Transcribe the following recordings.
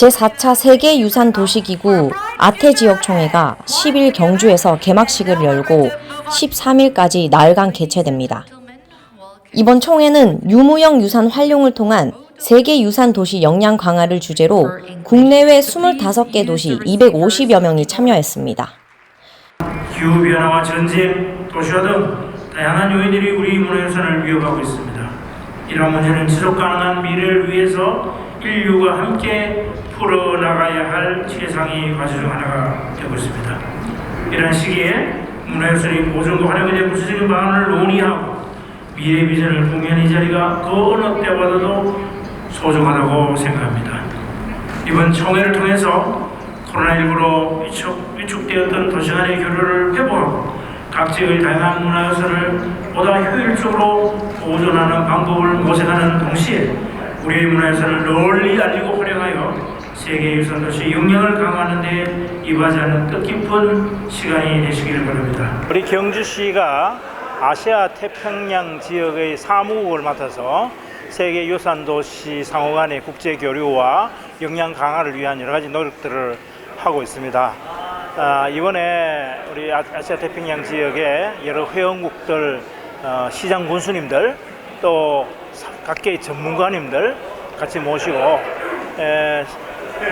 제4차 세계유산도시기구 아태지역총회가 10일 경주에서 개막식을 열고 13일까지 나흘간 개최됩니다. 이번 총회는 유무형 유산 활용을 통한 세계유산 도시 역량 강화를 주제로 국내외 25개 도시 250여 명이 참여했습니다. 기후변화와 전쟁, 도시화 등 다양한 요인들이 우리 문화유산을 위협하고 있습니다. 이러한 문제는 지속 가능한 미래를 위해서 인류가 함께 풀어나가야 할 최상의 과제 중 하나가 되고 있습니다. 이런 시기에 문화유산의 보존과 활용에 대한 구체적인 방안을 논의하고 미래 비전을 공유하는 이 자리가 그 어느 때보다도 소중하다고 생각합니다. 이번 총회를 통해서 코로나19로 위축, 위축되었던 도시 간의 교류를 회복하고 각 지역의 다양한 문화유산을 보다 효율적으로 보존하는 방법을 모색하는 동시에 우리의 문화유산을 널리 알리고 활용하여 세계 유산 도시 역량을 강화하는 데 이바지하는 뜻깊은 시간이 되시기를 바랍니다. 우리 경주시가 아시아 태평양 지역의 사무국을 맡아서 세계 유산 도시 상호 간의 국제 교류와 역량 강화를 위한 여러 가지 노력들을 하고 있습니다. 아, 이번에 우리 아- 아시아 태평양 지역의 여러 회원국들 어, 시장 군수님들 또 사- 각계의 전문가님들 같이 모시고 에,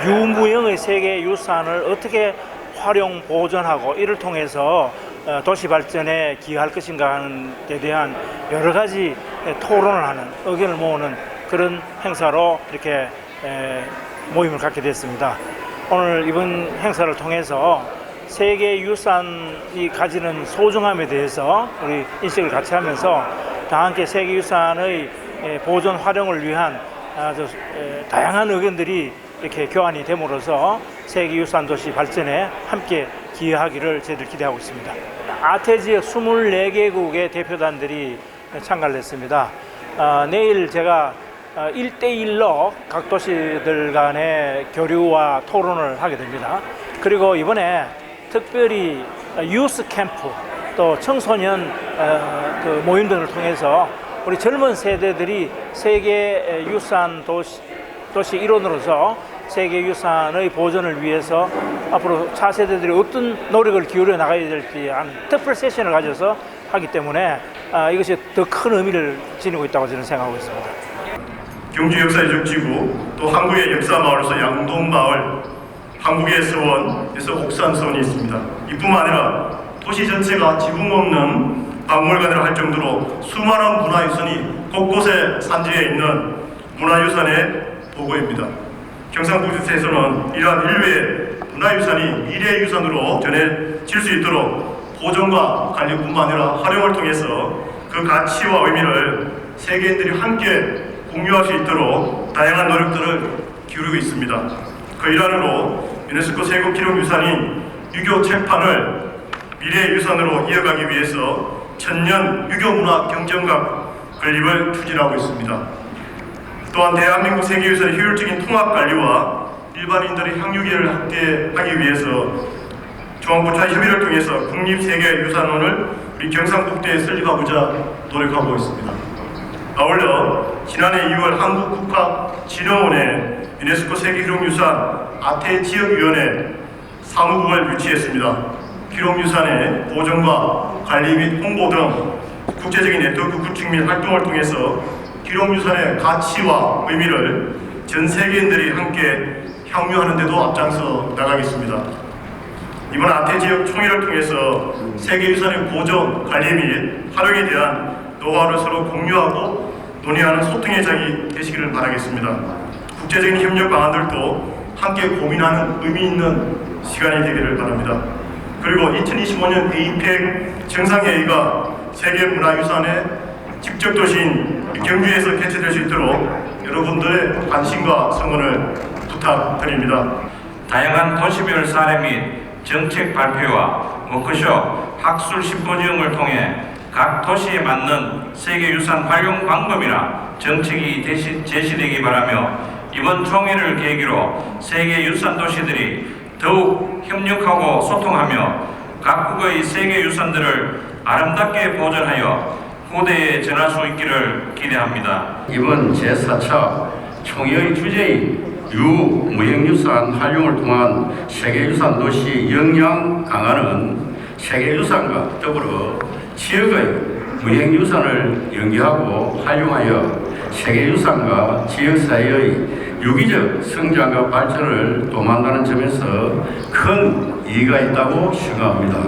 유무형의 세계 유산을 어떻게 활용 보존하고 이를 통해서 어, 도시 발전에 기여할 것인가 하는 데 대한 여러 가지 토론을 하는 의견을 모으는 그런 행사로 이렇게 에, 모임을 갖게 됐습니다. 오늘 이번 행사를 통해서 세계 유산이 가지는 소중함에 대해서 우리 인식을 같이 하면서 다 함께 세계 유산의 에, 보존 활용을 위한 아주 에, 다양한 의견들이 이렇게 교환이 됨으로써 세계 유산 도시 발전에 함께 기여하기를 저희들 기대하고 있습니다. 아태 지역 24개국의 대표단들이 참가를 했습니다. 아, 내일 제가 어, 1대1로 각 도시들 간의 교류와 토론을 하게 됩니다. 그리고 이번에 특별히 유스 캠프 또 청소년 어, 그 모임 등을 통해서 우리 젊은 세대들이 세계 유산 도시, 도시 일원으로서 세계 유산의 보존을 위해서 앞으로 차세대들이 어떤 노력을 기울여 나가야 될지 한 특별 세션을 가져서 하기 때문에 아, 이것이 더 큰 의미를 지니고 있다고 저는 생각하고 있습니다. 경주 역사유적지구 또 한국의 역사 마을로서 양동 마을 한국의 서원 에서 옥산서원이 있습니다. 이뿐만 아니라 도시 전체가 지붕 없는 박물관이라 할 정도로 수많은 문화유산이 곳곳에 산지에 있는 문화유산의 보고입니다. 경상북도에서는 이러한 인류의 문화유산이 미래유산으로 전해질 수 있도록 보존과 관리뿐만 아니라 활용을 통해서 그 가치와 의미를 세계인들이 함께 공유할 수 있도록 다양한 노력들을 기울이고 있습니다. 그 일환으로 유네스코 세계 기록 유산인 유교 책판을 미래 유산으로 이어가기 위해서 천년 유교 문화 경정각 건립을 추진하고 있습니다. 또한 대한민국 세계유산의 효율적인 통합 관리와 일반인들의 향유기를 함께 하기 위해서 중앙부처 협의를 통해서 국립세계유산원을 우리 경상북도에 설립하고자 노력하고 있습니다. 아울러 지난해 2월 한국국가진흥원에 유네스코 세계기록유산 아태 지역위원회 사무국을 유치했습니다. 기록유산의 보존과 관리 및 홍보 등 국제적인 네트워크 구축 및 활동을 통해서 기록유산의 가치와 의미를 전 세계인들이 함께 향유하는 데도 앞장서 나가겠습니다. 이번 아태 지역 총회를 통해서 세계유산의 보존, 관리 및 활용에 대한 노하우를 서로 공유하고 논의하는 소통의 장이 되시기를 바라겠습니다. 국제적인 협력 방안들도 함께 고민하는 의미 있는 시간이 되기를 바랍니다. 그리고 2025년 에이펙 정상회의가 세계문화유산의 직접 도시인 경주에서 개최될 수 있도록 여러분들의 관심과 성원을 부탁드립니다. 다양한 도시별 사례 및 정책 발표와 워크숍, 학술 심포지움을 통해 각 도시에 맞는 세계유산 활용 방법이나 정책이 제시되기 바라며 이번 총회를 계기로 세계 유산 도시들이 더욱 협력하고 소통하며 각국의 세계 유산들을 아름답게 보존하여 후대에 전할 수 있기를 기대합니다. 이번 제4차 총회의 주제인 유무형유산 활용을 통한 세계유산 도시 역량 강화는 세계유산과 더불어 지역의 무형유산을 연계하고 활용하여 세계유산과 지역사회의 유기적 성장과 발전을 도모한다는 점에서 큰 이의가 있다고 생각합니다.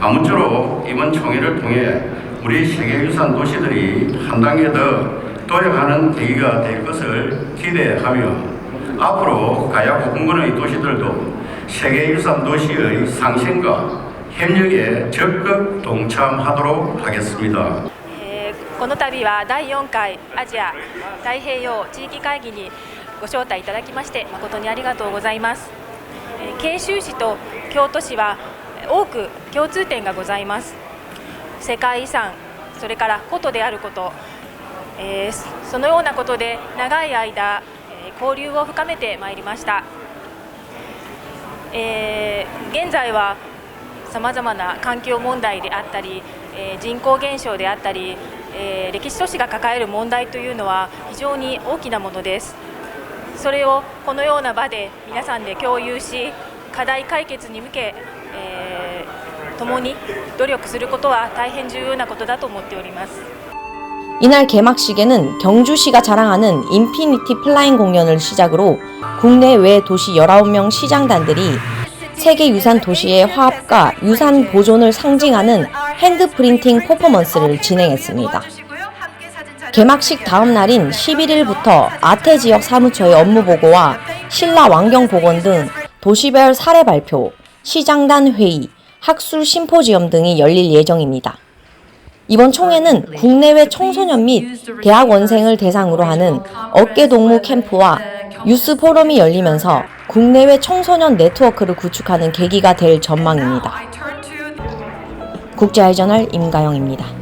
아무쪼록 이번 총회를 통해 우리 세계유산 도시들이 한 단계 더 도약하는 계기가 될 것을 기대하며 앞으로 가야 공군의 도시들도 세계유산 도시의 상생과 협력에 적극 동참하도록 하겠습니 다. この度は第4回アジア太平洋地域会議にご招待いただきまして誠にありがとうございます。慶州市と京都市は多く共通点がございます。世界遺産それから古都であること、えー、そのようなことで長い間交流を深めてまいりました、えー、現在はさまざまな環境問題であったり、え人口減少であったり、え歴史都市が抱える問題というのは非常に大きなものですそれをこのような場で皆さんで共有し課題解決に向け、えー、共に努力することは大変重要なことだと思っております。이날 개막식에는 경주시가 자랑하는 인피니티 플라잉 공연을 시작으로 국내외 도시 19명 시장단들이 세계유산 도시의 화합과 유산 보존을 상징하는 핸드 프린팅 퍼포먼스를 진행했습니다. 개막식 다음 날인 11일부터 아태 지역 사무처의 업무 보고와 신라 왕경 복원 등 도시별 사례 발표, 시장단 회의, 학술 심포지엄 등이 열릴 예정입니다. 이번 총회는 국내외 청소년 및 대학원생을 대상으로 하는 어깨동무 캠프와 유스 포럼이 열리면서 국내외 청소년 네트워크를 구축하는 계기가 될 전망입니다. 국제아이저널 임가영입니다.